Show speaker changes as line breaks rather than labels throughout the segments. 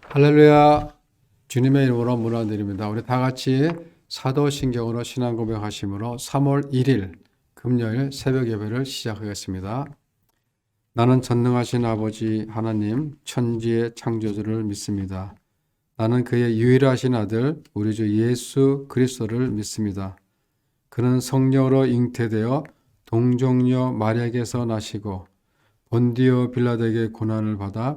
할렐루야. 주님의 이름으로 문안드립니다. 우리 다 같이 사도신경으로 신앙 고백하심으로 3월 1일 금요일 새벽 예배를 시작하겠습니다. 나는 전능하신 아버지 하나님 천지의 창조주를 믿습니다. 나는 그의 유일하신 아들 우리 주 예수 그리스도를 믿습니다. 그는 성령으로 잉태되어 동정녀 마리아에게서 나시고 본디오 빌라드에게 고난을 받아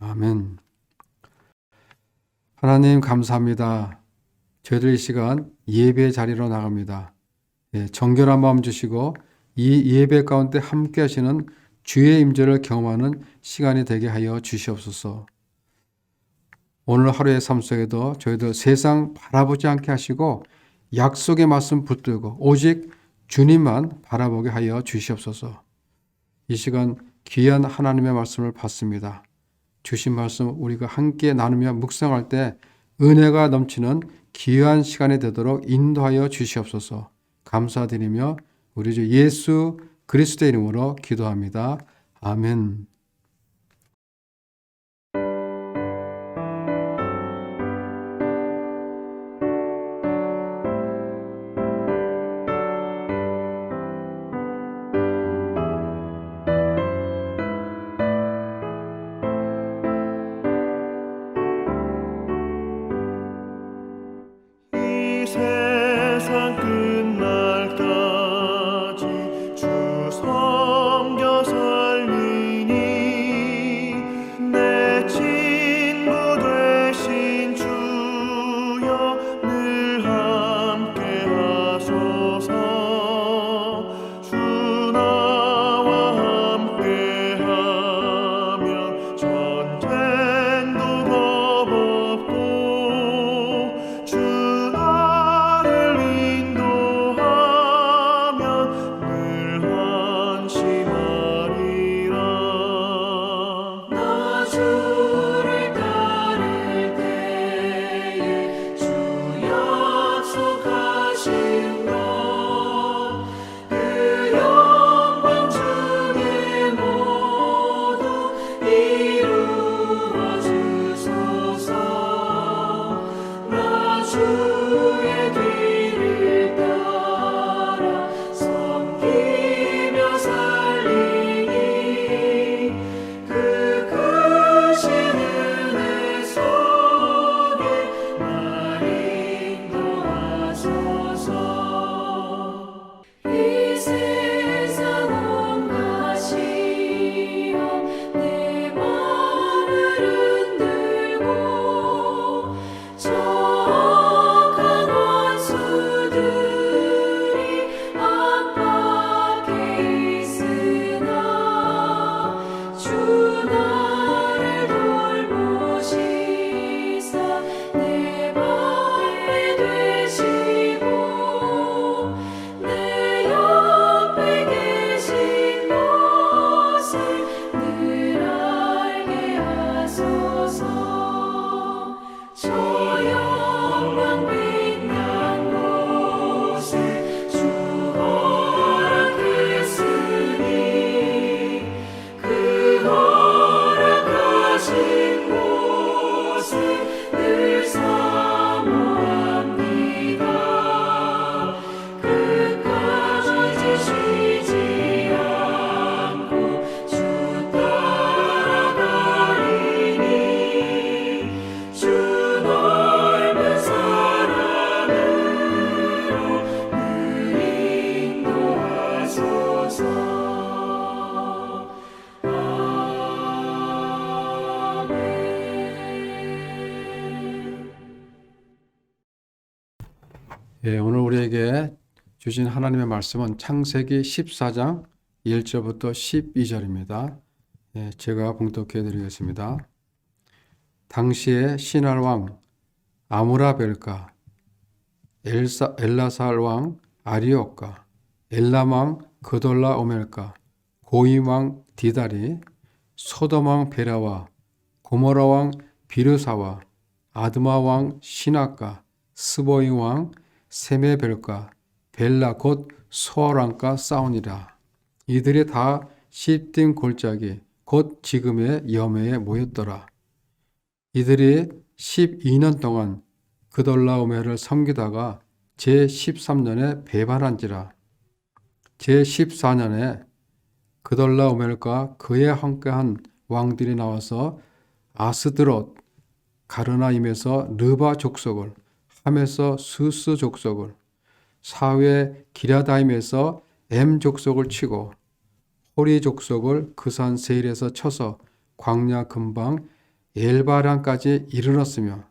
아멘. 하나님 감사합니다. 저희들 이 시간 예배 자리로 나갑니다. 예, 정결한 마음 주시고 이 예배 가운데 함께 하시는 주의 임재를 경험하는 시간이 되게 하여 주시옵소서. 오늘 하루의 삶 속에도 저희들 세상 바라보지 않게 하시고 약속의 말씀 붙들고 오직 주님만 바라보게 하여 주시옵소서. 이 시간 귀한 하나님의 말씀을 받습니다. 주신 말씀 우리가 함께 나누며 묵상할 때 은혜가 넘치는 귀한 시간이 되도록 인도하여 주시옵소서. 감사드리며 우리 주 예수 그리스도의 이름으로 기도합니다. 아멘. 주신 하나님의 말씀은 창세기 14장 1절부터 12절입니다. 예, 제가 봉독해 드리겠습니다. 당시의 신할 왕 아무라벨과 엘사, 엘라살 왕 아리옥과 엘람 왕 그돌라 오멜과 고임 왕 디다리 소돔 왕 베라와 고모라 왕 비르사와 아드마 왕 시나가 스보임 왕 세메벨과 벨라 곧 소아랑과 싸우니라. 이들이 다 시딤 골짜기 곧 지금의 염해에 모였더라. 이들이 12년 동안 그돌라오메를 섬기다가 제13년에 배반한지라. 제14년에 그돌라오멜과 그에 함께한 왕들이 나와서 아스드롯 가르나임에서 르바 족속을 함에서 스스 족속을 사회 기라다임에서 엠 족속을 치고 호리 족속을 그산 세일에서 쳐서 광야 근방 엘바란까지 이르렀으며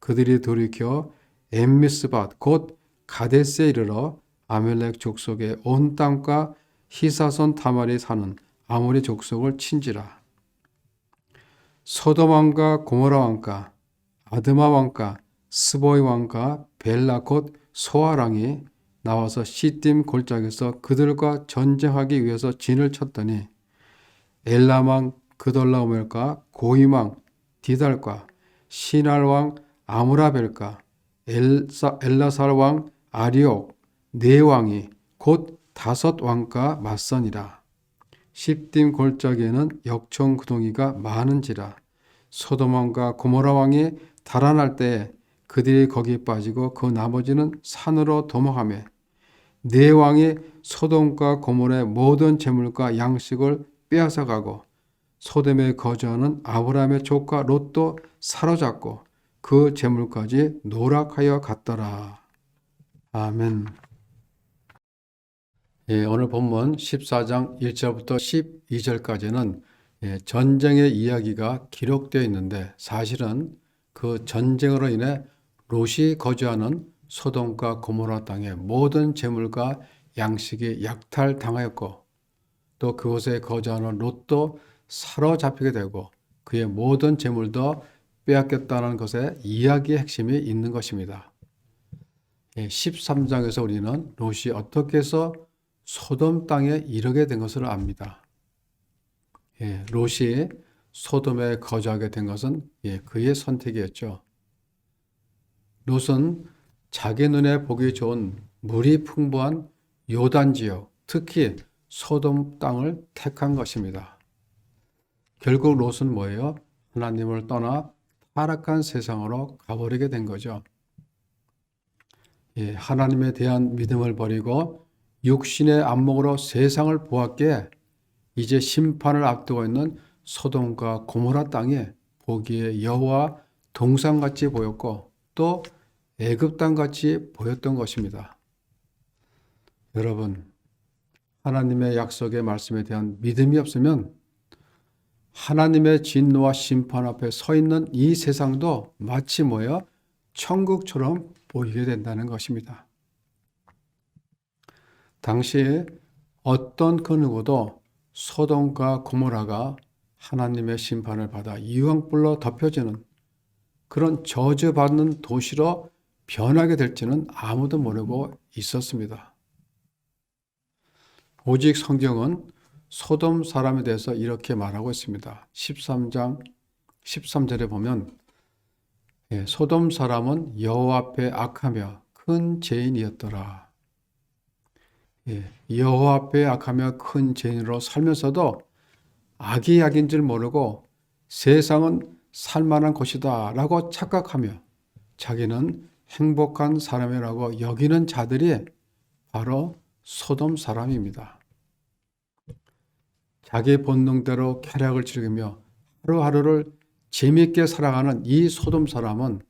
그들이 돌이켜 엠미스밭 곧 가데스에 이르러 아멜렉 족속의 온 땅과 히사손 타말이 사는 아모리 족속을 친지라. 소돔 왕과 고모라 왕과 아드마 왕과 스보이 왕과 벨라 곧 소아랑이 나와서 시딤 골짜기에서 그들과 전쟁하기 위해서 진을 쳤더니 엘라망 그돌라오멜과 고이망 디달과 시날 왕 아무라벨과 엘사, 엘라살 왕 아리옥 네 왕이 곧 다섯 왕과 맞서니라. 시딤 골짜기에는 역청 구덩이가 많은지라 소돔 왕과 고모라 왕이 달아날 때에 그들이 거기에 빠지고 그 나머지는 산으로 도망하며 네 왕이 소돔과 고모라의 모든 재물과 양식을 빼앗아 가고 소돔에 거주하는 아브라함의 조카 롯도 사로잡고 그 재물까지 노락하여 갔더라. 아멘. 예, 오늘 본문 14장 1절부터 12절까지는 예, 전쟁의 이야기가 기록되어 있는데 사실은 그 전쟁으로 인해 롯이 거주하는 소돔과 고모라 땅의 모든 재물과 양식이 약탈당하였고 또 그곳에 거주하는 롯도 사로잡히게 되고 그의 모든 재물도 빼앗겼다는 것에 이야기의 핵심이 있는 것입니다. 예, 13장에서 우리는 롯이 어떻게 해서 소돔 땅에 이르게 된 것을 압니다. 예, 롯이 소돔에 거주하게 된 것은 예, 그의 선택이었죠. 롯은 자기 눈에 보기 좋은 물이 풍부한 요단 지역, 특히 소돔 땅을 택한 것입니다. 결국 롯은 뭐예요? 하나님을 떠나 타락한 세상으로 가버리게 된 거죠. 예, 하나님에 대한 믿음을 버리고 육신의 안목으로 세상을 보았기에 이제 심판을 앞두고 있는 소돔과 고모라 땅에 보기에 여호와 동상같이 보였고 또 애굽 땅 같이 보였던 것입니다. 여러분, 하나님의 약속의 말씀에 대한 믿음이 없으면 하나님의 진노와 심판 앞에 서 있는 이 세상도 마치 뭐예요? 천국처럼 보이게 된다는 것입니다. 당시 어떤 그 누구도 소돔과 고모라가 하나님의 심판을 받아 이왕불로 덮여지는 그런 저주받는 도시로 변하게 될지는 아무도 모르고 있었습니다. 오직 성경은 소돔 사람에 대해서 이렇게 말하고 있습니다. 13장 13절에 보면 예, 소돔 사람은 여호와 앞에 악하며 큰 죄인이었더라. 예, 여호와 앞에 악하며 큰 죄인으로 살면서도 악이 악인 줄 모르고 세상은 살만한 곳이다라고 착각하며 자기는 행복한 사람이라고 여기는 자들이 바로 소돔 사람입니다. 자기 본능대로 쾌락을 즐기며 하루하루를 재미있게 살아가는 이 소돔 사람은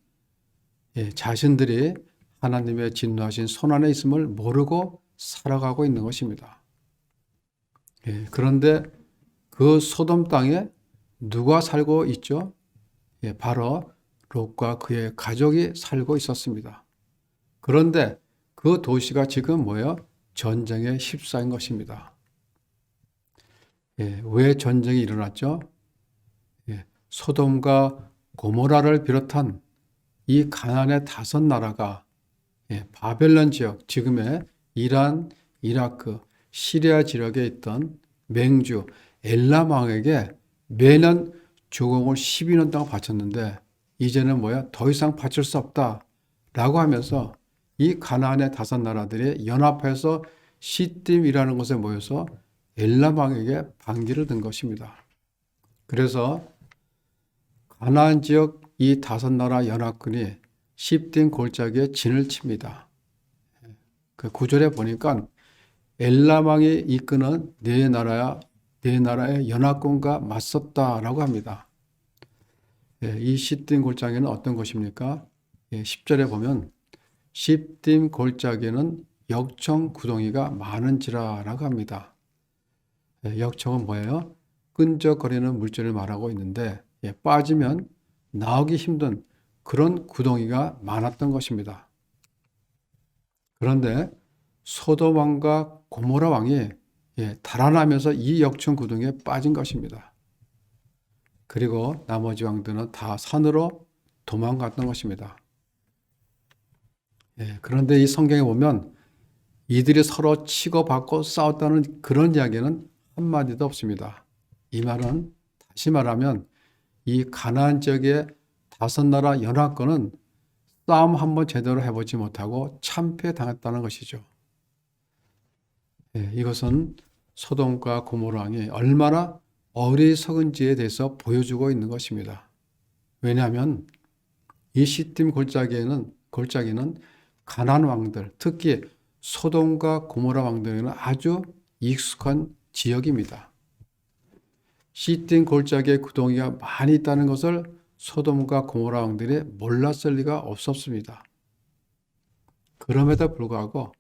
예, 자신들이 하나님의 진노하신 손안에 있음을 모르고 살아가고 있는 것입니다. 예, 그런데 그 소돔 땅에 누가 살고 있죠? 예, 바로 롯과 그의 가족이 살고 있었습니다. 그런데 그 도시가 지금 뭐예요? 전쟁에 휩싸인 것입니다. 예, 왜 전쟁이 일어났죠? 예, 소돔과 고모라를 비롯한 이 가나안의 다섯 나라가 예, 바벨론 지역, 지금의 이란, 이라크, 시리아 지역에 있던 맹주 엘람 왕에게 매년 조공을 12년 동안 바쳤는데 이제는 뭐야? 더 이상 바칠 수 없다라고 하면서 이 가나안의 다섯 나라들이 연합해서 시딤이라는 곳에 모여서 엘람 왕에게 반기를 든 것입니다. 그래서 가나안 지역 이 다섯 나라 연합군이 시딤 골짜기에 진을 칩니다. 그 구절에 보니까 엘람 왕이 이끄는 네 나라야 네 나라의 연합군과 맞섰다라고 합니다. 예, 이 시딤 골짜기는 어떤 것입니까? 예, 10절에 보면 시딤 골짜기는 역청 구덩이가 많은지라라고 합니다. 예, 역청은 뭐예요? 끈적거리는 물질을 말하고 있는데 예, 빠지면 나오기 힘든 그런 구덩이가 많았던 것입니다. 그런데 소돔 왕과 고모라 왕이 예, 달아나면서 이 역청 구덩이에 빠진 것입니다. 그리고 나머지 왕들은 다 산으로 도망갔던 것입니다. 예, 그런데 이 성경에 보면 이들이 서로 치고받고 싸웠다는 그런 이야기는 한마디도 없습니다. 이 말은 다시 말하면 이 가나안 지역의 다섯 나라 연합군은 싸움 한번 제대로 해보지 못하고 참패당했다는 것이죠. 예, 이것은 소돔과 고모라 왕이 얼마나 어리석은지에 대해서 보여주고 있는 것입니다. 왜냐하면 이 시딤 골짜기에는 골짜기는 가나안 왕들, 특히 소돔과 고모라 왕들에게는 아주 익숙한 지역입니다. 시딤 골짜기에 구덩이가 많이 있다는 것을 소돔과 고모라 왕들이 몰랐을 리가 없었습니다. 그럼에도 불구하고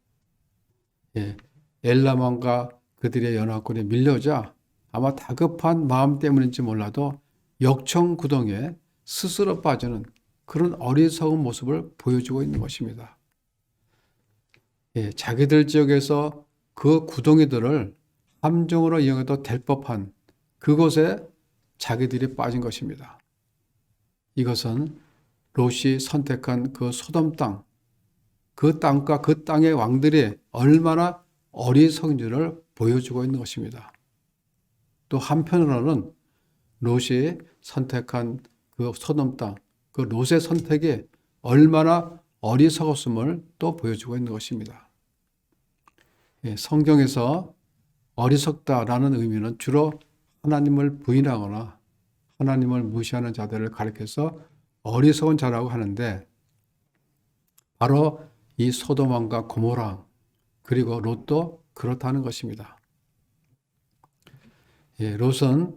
예, 엘람 왕과 그들의 연합군에 밀려오자 아마 다급한 마음 때문인지 몰라도 역청 구덩이에 스스로 빠지는 그런 어리석은 모습을 보여주고 있는 것입니다. 예, 자기들 지역에서 그 구덩이들을 함정으로 이용해도 될 법한 그곳에 자기들이 빠진 것입니다. 이것은 롯이 선택한 그 소돔 땅, 그 땅과 그 땅의 왕들이 얼마나 어리석은지를 보여주고 있는 것입니다. 또 한편으로는 롯이 선택한 그 소돔 땅, 그 롯의 선택이 얼마나 어리석었음을 또 보여주고 있는 것입니다. 예, 성경에서 어리석다라는 의미는 주로 하나님을 부인하거나 하나님을 무시하는 자들을 가리켜서 어리석은 자라고 하는데 바로 이 소돔왕과 고모라 그리고 롯도 그렇다는 것입니다. 예, 롯은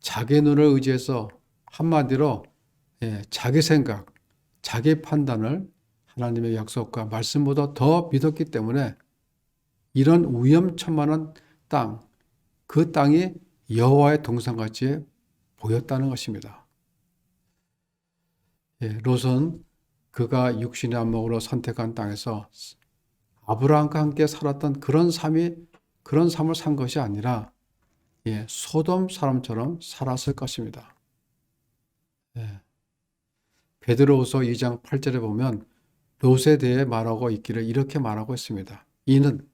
자기 눈을 의지해서 한마디로 예, 자기 생각, 자기 판단을 하나님의 약속과 말씀보다 더 믿었기 때문에 이런 위험천만한 땅, 그 땅이 여호와의 동산같이 보였다는 것입니다. 예, 롯은 그가 육신의 안목으로 선택한 땅에서 아브라함과 함께 살았던 그런 삶이 그런 삶을 산 것이 아니라 예, 소돔 사람처럼 살았을 것입니다. 예. 베드로후서 2장 8절에 보면 롯에 대해 말하고 있기를 이렇게 말하고 있습니다. 이는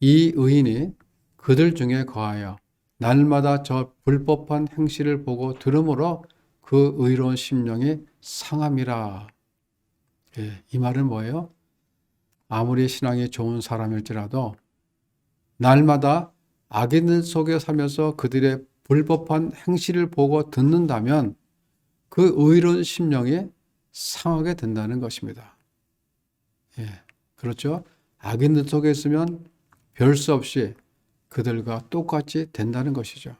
이 의인이 그들 중에 거하여 날마다 저 불법한 행실을 보고 들으므로 그 의로운 심령이 상함이라. 예, 이 말은 뭐예요? 아무리 신앙이 좋은 사람일지라도 날마다 악인들 속에 살면서 그들의 불법한 행실을 보고 듣는다면 그 의로운 심령이 상하게 된다는 것입니다. 예, 그렇죠? 악인들 속에 있으면 별 수 없이 그들과 똑같이 된다는 것이죠.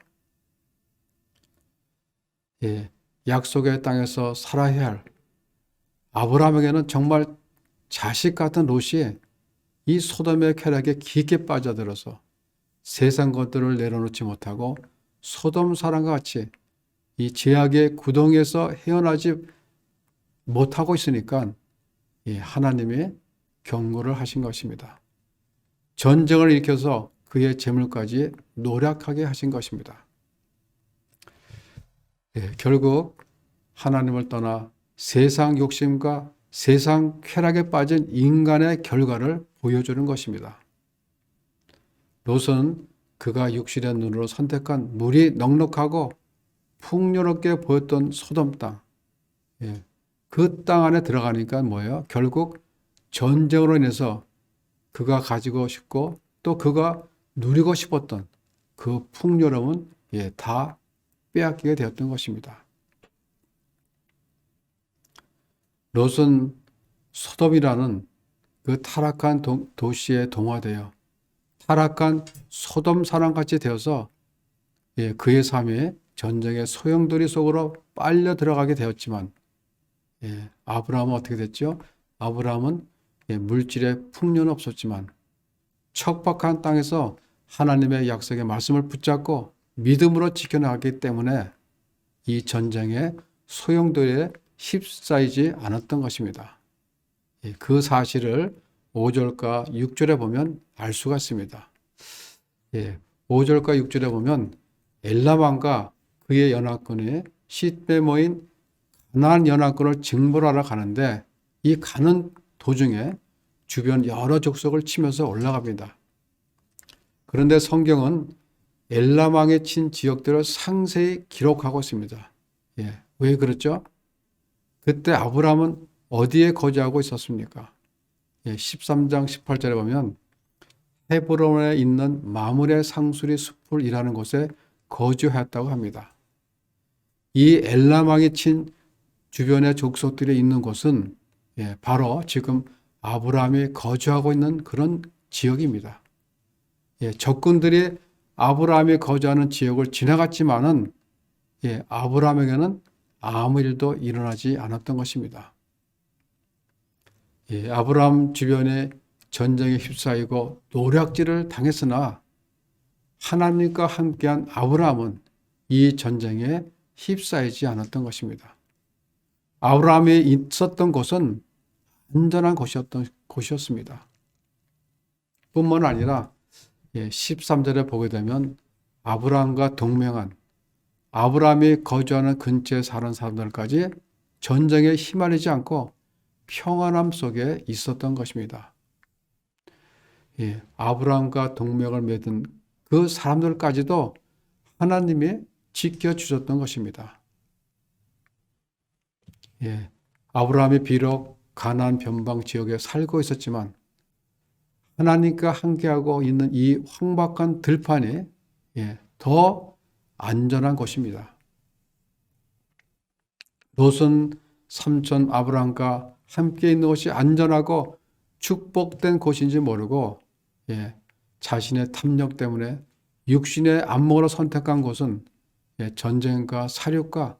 예, 약속의 땅에서 살아야 할 아브라함에게는 정말 자식 같은 롯이 이 소돔의 쾌락에 깊게 빠져들어서 세상 것들을 내려놓지 못하고 소돔 사람과 같이 이 죄악의 구덩이에서 헤어나지 못하고 있으니까 예, 하나님이 경고를 하신 것입니다. 전쟁을 일으켜서 그의 재물까지 노력하게 하신 것입니다. 예, 결국 하나님을 떠나 세상 욕심과 세상 쾌락에 빠진 인간의 결과를 보여주는 것입니다. 롯은 그가 육신의 눈으로 선택한 물이 넉넉하고 풍요롭게 보였던 소돔 땅, 예, 그 땅 안에 들어가니까 뭐예요? 결국 전쟁으로 인해서 그가 가지고 싶고 또 그가 누리고 싶었던 그 풍요로움은 예, 다 빼앗기게 되었던 것입니다. 롯은 소돔이라는 그 타락한 도, 도시에 동화되어 타락한 소돔 사람같이 되어서 예, 그의 삶에 전쟁의 소용돌이 속으로 빨려 들어가게 되었지만 예, 아브라함은 어떻게 됐죠? 아브라함은 예, 물질의 풍요는 없었지만 척박한 땅에서 하나님의 약속의 말씀을 붙잡고 믿음으로 지켜나가기 때문에 이 전쟁의 소용돌이에 휩싸이지 않았던 것입니다. 예, 그 사실을 5절과 6절에 보면 알 수가 있습니다. 예, 5절과 6절에 보면 엘라왕과 그의 연합군이 시대 모인 가나안 연합군을 징벌하러 가는데 이 가는 도중에 주변 여러 족속을 치면서 올라갑니다. 그런데 성경은 엘라왕의 친 지역들을 상세히 기록하고 있습니다. 예, 왜 그렇죠? 그때 아브라함은 어디에 거주하고 있었습니까? 예, 13장 18절에 보면 헤브론에 있는 마물의 상수리 숲을이라는 곳에 거주했다고 합니다. 이 엘라망이 친 주변의 족속들이 있는 곳은 예, 바로 지금 아브라함이 거주하고 있는 그런 지역입니다. 예, 적군들이 아브라함이 거주하는 지역을 지나갔지만은 예, 아브라함에게는 아무 일도 일어나지 않았던 것입니다. 예, 아브라함 주변에 전쟁에 휩싸이고 노략질을 당했으나 하나님과 함께한 아브라함은 이 전쟁에 휩싸이지 않았던 것입니다. 아브라함이 있었던 곳은 안전한 곳이었던 곳이었습니다. 뿐만 아니라 13절에 보게 되면 아브라함과 동맹한 아브라함이 거주하는 근처에 사는 사람들까지 전쟁에 휘말리지 않고 평안함 속에 있었던 것입니다. 예, 아브라함과 동맹을 맺은 그 사람들까지도 하나님이 지켜주셨던 것입니다. 예, 아브라함이 비록 가나안 변방 지역에 살고 있었지만 하나님과 함께하고 있는 이 황박한 들판이 예, 더 안전한 곳입니다. 롯은 삼촌 아브라함과 함께 있는 곳이 안전하고 축복된 곳인지 모르고 예, 자신의 탐욕 때문에 육신의 안목으로 선택한 곳은 예, 전쟁과 사륙과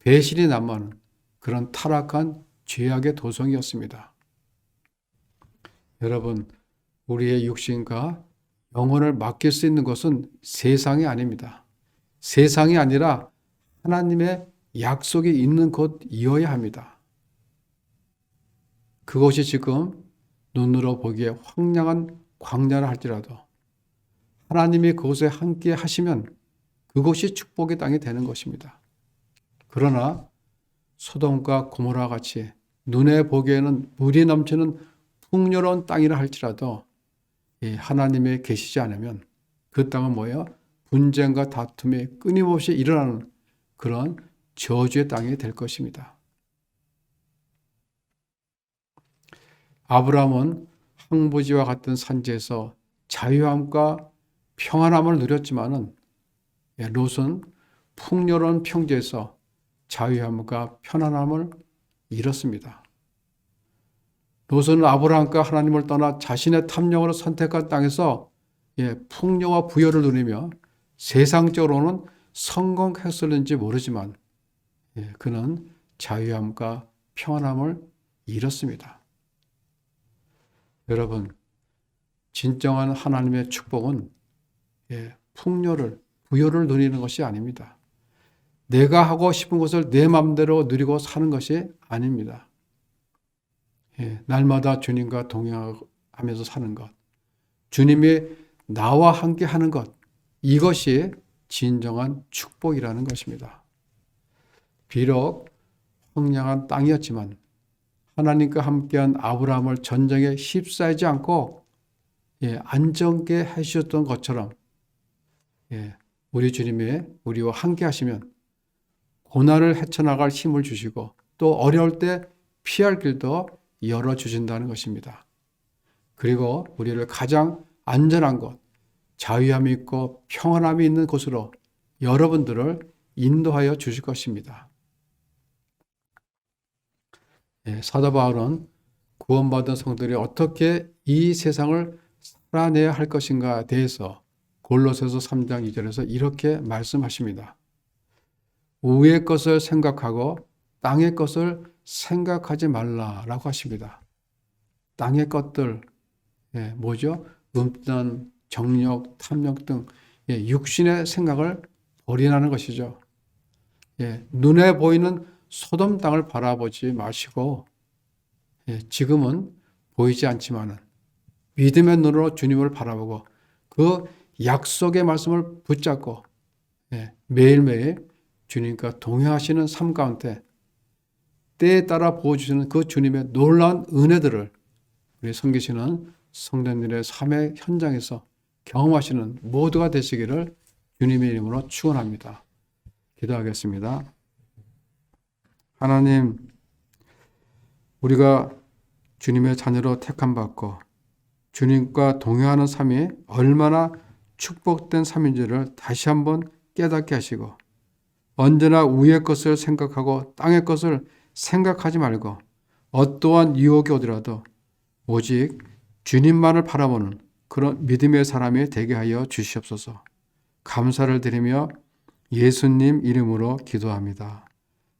배신이 남하는 그런 타락한 죄악의 도성이었습니다. 여러분, 우리의 육신과 영혼을 맡길 수 있는 것은 세상이 아닙니다. 세상이 아니라 하나님의 약속이 있는 곳이어야 합니다. 그것이 지금 눈으로 보기에 황량한 광야라 할지라도 하나님이 그곳에 함께 하시면 그곳이 축복의 땅이 되는 것입니다. 그러나 소돔과 고모라 같이 눈에 보기에는 물이 넘치는 풍요로운 땅이라 할지라도 하나님이 계시지 않으면 그 땅은 뭐예요? 분쟁과 다툼이 끊임없이 일어나는 그런 저주의 땅이 될 것입니다. 아브라함은 항부지와 같은 산지에서 자유함과 평안함을 누렸지만은 예, 롯은 풍요로운 평지에서 자유함과 편안함을 잃었습니다. 롯은 아브라함과 하나님을 떠나 자신의 탐욕으로 선택한 땅에서 예, 풍요와 부여를 누리며 세상적으로는 성공했을는지 모르지만 예, 그는 자유함과 평안함을 잃었습니다. 여러분, 진정한 하나님의 축복은 예, 풍요를, 부여를 누리는 것이 아닙니다. 내가 하고 싶은 것을 내 마음대로 누리고 사는 것이 아닙니다. 예, 날마다 주님과 동행하면서 사는 것, 주님이 나와 함께 하는 것, 이것이 진정한 축복이라는 것입니다. 비록 황량한 땅이었지만 하나님과 함께한 아브라함을 전쟁에 휩싸이지 않고 예, 안정케 해주셨던 것처럼 예, 우리 주님이 우리와 함께 하시면 고난을 헤쳐나갈 힘을 주시고 또 어려울 때 피할 길도 열어주신다는 것입니다. 그리고 우리를 가장 안전한 곳, 자유함이 있고 평안함이 있는 곳으로 여러분들을 인도하여 주실 것입니다. 예, 사도 바울은 구원받은 성들이 어떻게 이 세상을 살아내야 할 것인가에 대해서 골로새서 3장 2절에서 이렇게 말씀하십니다. 위의 것을 생각하고 땅의 것을 생각하지 말라라고 하십니다. 땅의 것들 예, 뭐죠? 음란, 정력, 탐욕 등 예, 육신의 생각을 버리라는 것이죠. 예, 눈에 보이는 소돔 땅을 바라보지 마시고 예, 지금은 보이지 않지만은 믿음의 눈으로 주님을 바라보고 그 약속의 말씀을 붙잡고 예, 매일매일 주님과 동행하시는 삶 가운데 때에 따라 보여주시는 그 주님의 놀라운 은혜들을 우리 섬기시는 성도님들의 삶의 현장에서 경험하시는 모두가 되시기를 주님의 이름으로 축원합니다. 기도하겠습니다. 하나님, 우리가 주님의 자녀로 택함 받고 주님과 동행하는 삶이 얼마나 축복된 삶인지를 다시 한번 깨닫게 하시고 언제나 위의 것을 생각하고 땅의 것을 생각하지 말고 어떠한 유혹이 오더라도 오직 주님만을 바라보는 그런 믿음의 사람이 되게 하여 주시옵소서. 감사를 드리며 예수님 이름으로 기도합니다.